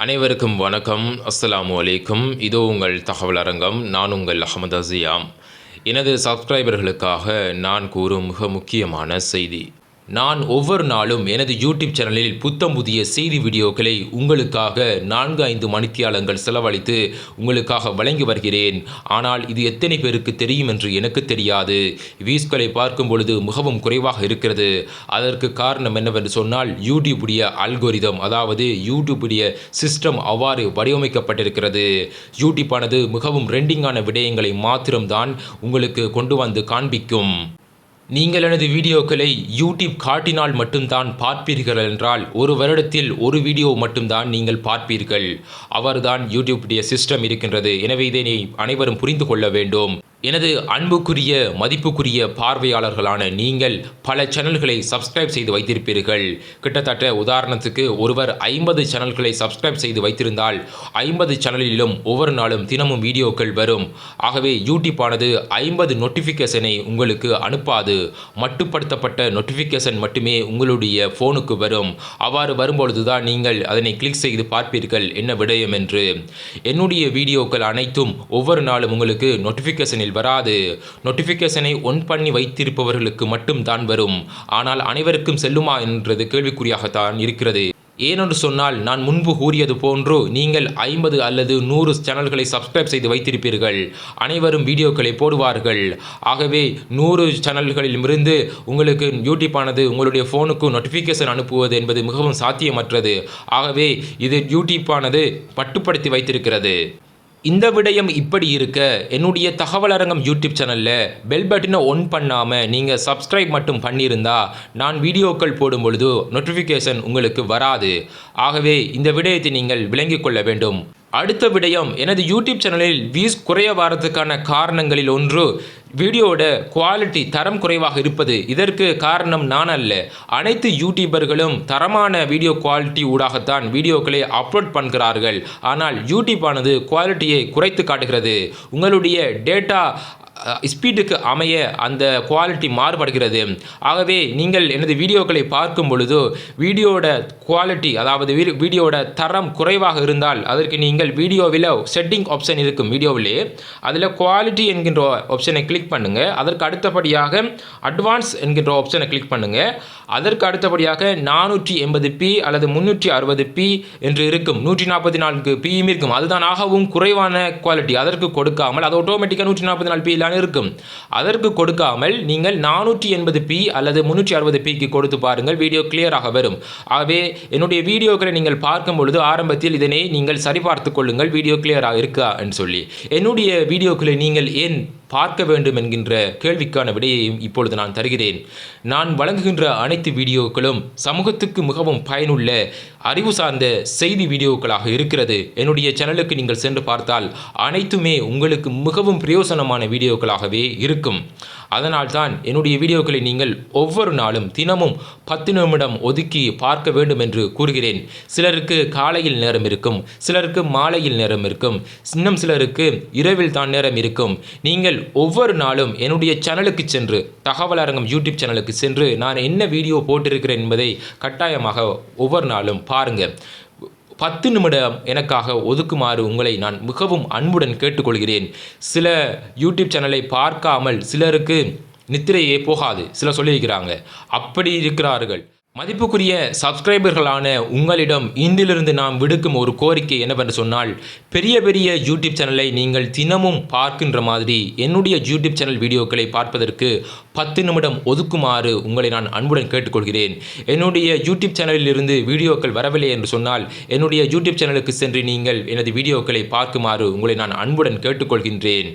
அனைவருக்கும் வணக்கம். அஸ்ஸலாமு வலைக்கும் இதோ உங்கள் தகவல் அரங்கம். நான் உங்கள் அகமது அசியாம். எனது சப்ஸ்கிரைபர்களுக்காக நான் கூறும் மிக முக்கியமான செய்தி. நான் ஒவ்வொரு நாளும் எனது யூடியூப் சேனலில் புத்தம் புதிய செய்தி வீடியோக்களை உங்களுக்காக நான்கு ஐந்து மணித்தியாலங்கள் செலவழித்து உங்களுக்காக வழங்கி வருகிறேன். ஆனால் இது எத்தனை பேருக்கு தெரியும் என்று எனக்கு தெரியாது. வியூஸ்களை பார்க்கும் பொழுது மிகவும் குறைவாக இருக்கிறது. அதற்கு காரணம் என்னவென்று சொன்னால் யூடியூபுடைய அல்கோரிதம் அதாவது யூடியூபுடைய சிஸ்டம் அவ்வாறு வடிவமைக்கப்பட்டிருக்கிறது. யூடியூப்பானது மிகவும் ரெண்டிங்கான விடயங்களை மாத்திரம்தான் உங்களுக்கு கொண்டு வந்து காண்பிக்கும். நீங்கள் எனது வீடியோக்களை யூடியூப் காட்டினால் மட்டும்தான் பார்ப்பீர்கள் என்றால் ஒரு வருடத்தில் ஒரு வீடியோ மட்டும்தான் நீங்கள் பார்ப்பீர்கள். அவர்தான் யூடியூப்புடைய சிஸ்டம் இருக்கின்றது. எனவே இதனை அனைவரும் புரிந்து கொள்ள வேண்டும். எனது அன்புக்குரிய மதிப்புக்குரிய பார்வையாளர்களான நீங்கள் பல சேனல்களை சப்ஸ்கிரைப் செய்து வைத்திருப்பீர்கள். கிட்டத்தட்ட உதாரணத்துக்கு ஒருவர் ஐம்பது சேனல்களை சப்ஸ்கிரைப் செய்து வைத்திருந்தால் ஐம்பது சேனலிலும் ஒவ்வொரு நாளும் தினமும் வீடியோக்கள் வரும். ஆகவே யூடியூப் ஆனது ஐம்பது நோட்டிஃபிகேஷனை உங்களுக்கு அனுப்பாது. மட்டுப்படுத்தப்பட்ட நோட்டிஃபிகேஷன் மட்டுமே உங்களுடைய ஃபோனுக்கு வரும். அவ்வாறு வரும்பொழுது தான் நீங்கள் அதனை கிளிக் செய்து பார்ப்பீர்கள். என்ன விடயம் என்று. என்னுடைய வீடியோக்கள் அனைத்தும் ஒவ்வொரு நாளும் உங்களுக்கு நோட்டிஃபிகேஷனில் வராது. நோட்டிஃபிகேஷனை ஒன் பண்ணி வைத்திருப்பவர்களுக்கு மட்டும் தான் வரும். ஆனால் அனைவருக்கும் செல்லுமா என்றது கேள்விக்குறியாகத்தான் இருக்கிறது. ஏனென்று சொன்னால் நான் முன்பு கூறியது போன்று நீங்கள் ஐம்பது அல்லது நூறு சேனல்களை சப்ஸ்கிரைப் செய்து வைத்திருப்பீர்கள். அனைவரும் வீடியோக்களை போடுவார்கள். ஆகவே நூறு சேனல்களிலிருந்து உங்களுக்கு யூடியூப் ஆனது உங்களுடைய ஃபோனுக்கு நோட்டிஃபிகேஷன் அனுப்புவது என்பது மிகவும் சாத்தியமற்றது. ஆகவே இது யூடியூப் ஆனது மட்டுப்படுத்தி வைத்திருக்கிறது. இந்த விடயம் இப்படி இருக்க என்னுடைய தகவல் அரங்கம் யூடியூப் சேனலில் பெல் பட்டனை ஒன் பண்ணாமல் நீங்கள் சப்ஸ்கிரைப் மட்டும் பண்ணியிருந்தா நான் வீடியோக்கள் போடும் பொழுது நோட்டிஃபிகேஷன் உங்களுக்கு வராது. ஆகவே இந்த விடயத்தை நீங்கள் விளங்கிக் கொள்ள வேண்டும். அடுத்த விடயம் எனது யூடியூப் சேனலில் வியூஸ் குறைய வாரத்துக்கான காரணங்களில் ஒன்று வீடியோவோட குவாலிட்டி தரம் குறைவாக இருப்பது இதற்கு காரணம் நான் அல்ல. அனைத்து யூடியூபர்களும் தரமான வீடியோ குவாலிட்டி ஊடாகத்தான் வீடியோக்களை அப்லோட் பண்ணுகிறார்கள். ஆனால் யூடியூப் ஆனது குவாலிட்டியை குறைத்து காட்டுகிறது. உங்களுடைய டேட்டா ஸ்பீடுக்கு அமைய அந்த குவாலிட்டி மாறுபடுகிறது. ஆகவே நீங்கள் எனது வீடியோக்களை பார்க்கும் பொழுது வீடியோட குவாலிட்டி அதாவது வீடியோட தரம் குறைவாக இருந்தால் அதற்கு நீங்கள் வீடியோவில் செட்டிங் ஆப்ஷன் இருக்கும் வீடியோவிலே அதில் குவாலிட்டி என்கின்ற ஆப்ஷனை கிளிக் பண்ணுங்கள் அதற்கு அடுத்தபடியாக அட்வான்ஸ் என்கின்ற ஆப்ஷனை கிளிக் பண்ணுங்கள் அதற்கு அடுத்தபடியாக நானூற்றி எண்பது பி அல்லது முந்நூற்றி அறுபது பி என்று இருக்கும். நூற்றி நாற்பத்தி நான்கு பியும் இருக்கும். அதுதான் ஆகவும் குறைவான குவாலிட்டி அதற்கு கொடுக்காமல் அது ஆட்டோமேட்டிக்காக நூற்றி நாற்பத்தி நாலு பி தான் இருக்கும். அதற்கு கொடுக்காமல் நீங்கள் நானூற்றி எண்பது பி அல்லது முந்நூற்றி அறுபது பிக்கு கொடுத்து பாருங்கள். வீடியோ கிளியராக வரும். ஆகவே என்னுடைய வீடியோக்களை நீங்கள் பார்க்கும் பொழுது ஆரம்பத்தில் இதனை நீங்கள் சரிபார்த்து கொள்ளுங்கள். வீடியோ கிளியராக இருக்கா என்று சொல்லி. என்னுடைய வீடியோக்களை நீங்கள் ஏன் பார்க்க வேண்டும் என்கின்ற கேள்விக்கான விடையையும் இப்பொழுது நான் தருகிறேன். நான் வழங்குகின்ற அனைத்து வீடியோக்களும் சமூகத்துக்கு மிகவும் பயனுள்ள அறிவு சார்ந்த செய்தி வீடியோக்களாக இருக்கிறது. என்னுடைய சேனலுக்கு நீங்கள் சென்று பார்த்தால் அனைத்துமே உங்களுக்கு மிகவும் பிரயோசனமான வீடியோக்களாகவே இருக்கும். அதனால்தான் என்னுடைய வீடியோக்களை நீங்கள் ஒவ்வொரு நாளும் தினமும் பத்து நிமிடம் ஒதுக்கி பார்க்க வேண்டும் என்று கூறுகிறேன். சிலருக்கு காலையில் நேரம் இருக்கும் சிலருக்கு மாலையில் நேரம் இருக்கும் இன்னும் சிலருக்கு இரவில் தான் நேரம் இருக்கும். நீங்கள் ஒவ்வொரு நாளும் என்னுடைய சேனலுக்கு சென்று தகவல் அரங்கம் யூடியூப் சேனலுக்கு சென்று நான் என்ன வீடியோ போட்டிருக்கிறேன் என்பதை கட்டாயமாக ஒவ்வொரு நாளும் பாருங்கள் பத்து நிமிடம் எனக்காக ஒதுக்குமாறு உங்களை நான் மிகவும் அன்புடன் கேட்டுக்கொள்கிறேன். சில யூடியூப் சேனலை பார்க்காமல் சிலருக்கு நித்திரையே போகாது. சிலர் சொல்லியிருக்கிறாங்க. அப்படி இருக்கிறார்கள். மதிப்புக்குரிய சப்ஸ்கிரைபர்களான உங்களிடம் இன்றிலிருந்து நாம் விடுக்கும் ஒரு கோரிக்கை என்னவென்று சொன்னால் பெரிய பெரிய யூடியூப் சேனலை நீங்கள் தினமும் பார்க்கின்ற மாதிரி என்னுடைய யூடியூப் சேனல் வீடியோக்களை பார்ப்பதற்கு பத்து நிமிடம் ஒதுக்குமாறு உங்களை நான் அன்புடன் கேட்டுக்கொள்கிறேன். என்னுடைய யூடியூப் சேனலில் இருந்து வீடியோக்கள் வரவில்லை என்று சொன்னால் என்னுடைய யூடியூப் சேனலுக்கு சென்று நீங்கள் எனது வீடியோக்களை பார்க்குமாறு உங்களை நான் அன்புடன் கேட்டுக்கொள்கின்றேன்.